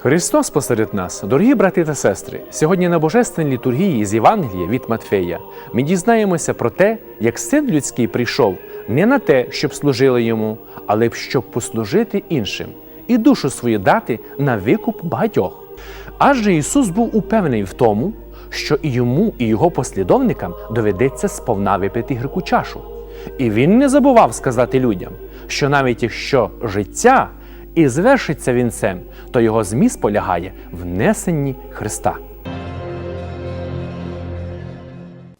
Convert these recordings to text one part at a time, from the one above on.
Христос посеред нас, дорогі брати та сестри, сьогодні на Божественній літургії з Євангелія від Матфея ми дізнаємося про те, як син людський прийшов не на те, щоб служили йому, але б щоб послужити іншим і душу свою дати на викуп багатьох. Адже Ісус був упевнений в тому, що і йому, і його послідовникам доведеться сповна випити гірку чашу. І він не забував сказати людям, що навіть якщо життя і звершиться вінцем, то його зміст полягає в несенні Христа.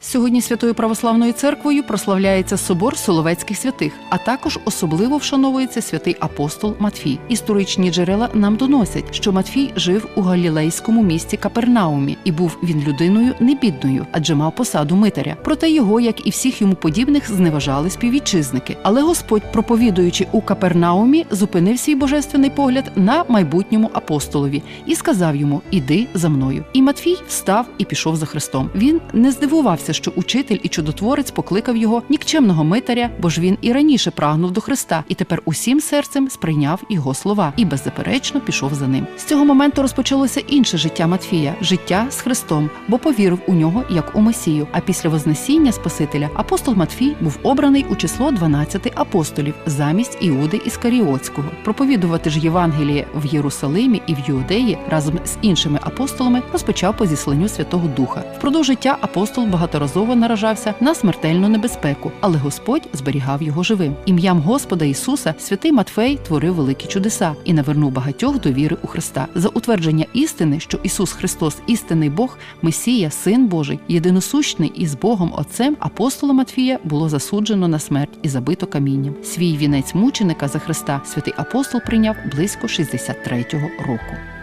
Сьогодні Святою Православною церквою прославляється собор Соловецьких святих, а також особливо вшановується святий апостол Матфій. Історичні джерела нам доносять, що Матфій жив у галілейському місті Капернаумі, і був він людиною небідною, адже мав посаду митаря. Проте його, як і всіх йому подібних, зневажали співвітчизники. Але Господь, проповідуючи у Капернаумі, зупинив свій божественний погляд на майбутньому апостолові і сказав йому: Іди за мною. І Матфій встав і пішов за Христом. Він не здивувався, що учитель і чудотворець покликав його нікчемного митаря, бо ж він і раніше прагнув до Христа, і тепер усім серцем сприйняв його слова і беззаперечно пішов за ним. З цього моменту розпочалося інше життя Матфія життя з Христом, бо повірив у нього як у Месію. А після Вознесіння Спасителя апостол Матфій був обраний у число 12 апостолів замість Іуди Іскаріотського. Проповідувати ж Євангеліє в Єрусалимі і в Юдеї разом з іншими апостолами розпочав по зісланню Святого Духа. Впродовж життя апостол багаторазово наражався на смертельну небезпеку, але Господь зберігав його живим. Ім'ям Господа Ісуса святий Матфей творив великі чудеса і навернув багатьох до віри у Христа за утвердження істини, що Ісус Христос істинний Бог, Месія, Син Божий, єдиносущний із Богом Отцем, апостола Матфія було засуджено на смерть і забито камінням. Свій вінець мученика за Христа святий апостол прийняв близько 63-го року.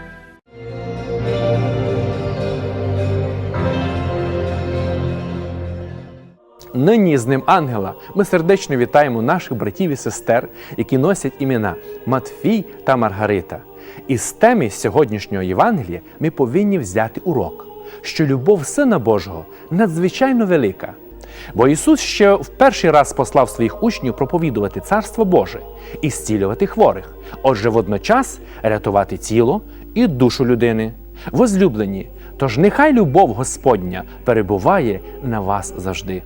Нині з ним ангела ми сердечно вітаємо наших братів і сестер, які носять імена Матфій та Маргарита. Із теми сьогоднішнього Євангелія ми повинні взяти урок, що любов Сина Божого надзвичайно велика. Бо Ісус ще в перший раз послав своїх учнів проповідувати Царство Боже і зцілювати хворих, отже, водночас рятувати тіло і душу людини. Возлюблені, тож нехай любов Господня перебуває на вас завжди.